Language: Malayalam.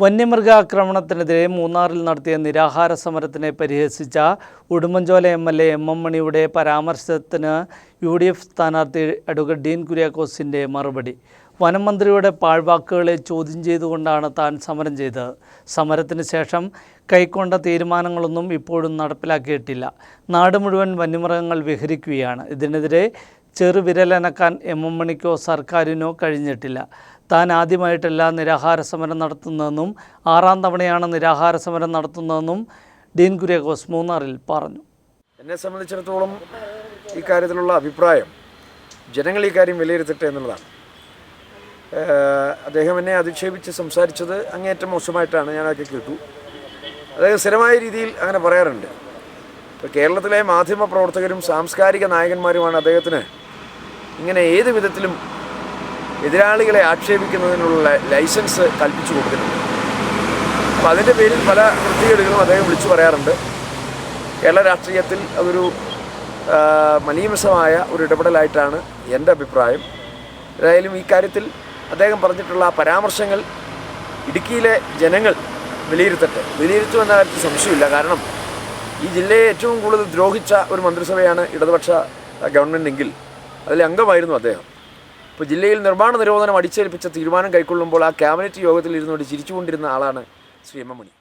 വന്യമൃഗാക്രമണത്തിനെതിരെ മൂന്നാറിൽ നടത്തിയ നിരാഹാര സമരത്തിനെ പരിഹസിച്ച Udumbanchola M L A M M മണിയുടെ പരാമർശത്തിന് യു ഡി എഫ് സ്ഥാനാർത്ഥി അഡ്വക്കേറ്റ് ഡീൻ കുര്യാക്കോസിന്റെ മറുപടി. വനം മന്ത്രിയുടെ പാഴ്വാക്കുകളെ ചോദ്യം ചെയ്തുകൊണ്ടാണ് താൻ സമരം ചെയ്തത്. സമരത്തിന് ശേഷം കൈക്കൊണ്ട തീരുമാനങ്ങളൊന്നും ഇപ്പോഴും നടപ്പിലാക്കിയിട്ടില്ല. നാട് മുഴുവൻ വന്യമൃഗങ്ങൾ വിഹരിക്കുകയാണ്. ഇതിനെതിരെ ചെറുവിരലനക്കാൻ എം എം മണിക്കോ സർക്കാരിനോ കഴിഞ്ഞിട്ടില്ല. താൻ ആദ്യമായിട്ടല്ല നിരാഹാര സമരം നടത്തുന്നതെന്നും ആറാം തവണയാണ് നിരാഹാര സമരം നടത്തുന്നതെന്നും ഡീൻ കുര്യാക്കോസ് മൂന്നാറിൽ പറഞ്ഞു. എന്നെ സംബന്ധിച്ചിടത്തോളം ഈ കാര്യത്തിലുള്ള അഭിപ്രായം ജനങ്ങൾ ഈ കാര്യം വിലയിരുത്തട്ടെ എന്നുള്ളതാണ്. അദ്ദേഹം എന്നെ അധിക്ഷേപിച്ച് സംസാരിച്ചത് അങ്ങേയറ്റം മോശമായിട്ടാണ് ഞാനൊക്കെ കേട്ടു. അദ്ദേഹം സ്ഥിരമായ രീതിയിൽ അങ്ങനെ പറയാറുണ്ട്. ഇപ്പോൾ കേരളത്തിലെ മാധ്യമ പ്രവർത്തകരും സാംസ്കാരിക നായകന്മാരുമാണ് അദ്ദേഹത്തിന് ഇങ്ങനെ ഏത് വിധത്തിലും എതിരാളികളെ ആക്ഷേപിക്കുന്നതിനുള്ള ലൈസൻസ് കൽപ്പിച്ചു കൊടുത്തിട്ടുണ്ട്. അപ്പോൾ അതിന്റെ പേരിൽ പല വൃത്തികേടുകളും അദ്ദേഹം വിളിച്ചു പറയാറുണ്ട്. കേരള രാഷ്ട്രീയത്തിൽ അതൊരു മനീമസമായ ഒരു ഇടപെടലായിട്ടാണ് എന്റെ അഭിപ്രായം. ഏതായാലും ഈ കാര്യത്തിൽ അദ്ദേഹം പറഞ്ഞിട്ടുള്ള പരാമർശങ്ങൾ ഇടുക്കിയിലെ ജനങ്ങൾ വിലയിരുത്തട്ടെ. വിലയിരുത്തുമെന്ന കാര്യത്തിൽ സംശയമില്ല. കാരണം ഈ ജില്ലയെ ഏറ്റവും കൂടുതൽ ദ്രോഹിച്ച ഒരു മന്ത്രിസഭയാണ് ഇടതുപക്ഷ ഗവൺമെന്റ് എങ്കിൽ അതിലെ അംഗമായിരുന്നു അദ്ദേഹം. ഇപ്പോൾ ജില്ലയിൽ നിർമ്മാണ നിരോധനം അടിച്ചേൽപ്പിച്ച തീരുമാനം കൈക്കൊള്ളുമ്പോൾ ആ ക്യാബിനറ്റ് യോഗത്തിൽ ഇരുന്നുകൊണ്ട് ചിരിച്ചുകൊണ്ടിരുന്ന ആളാണ് ശ്രീ എം എം മണി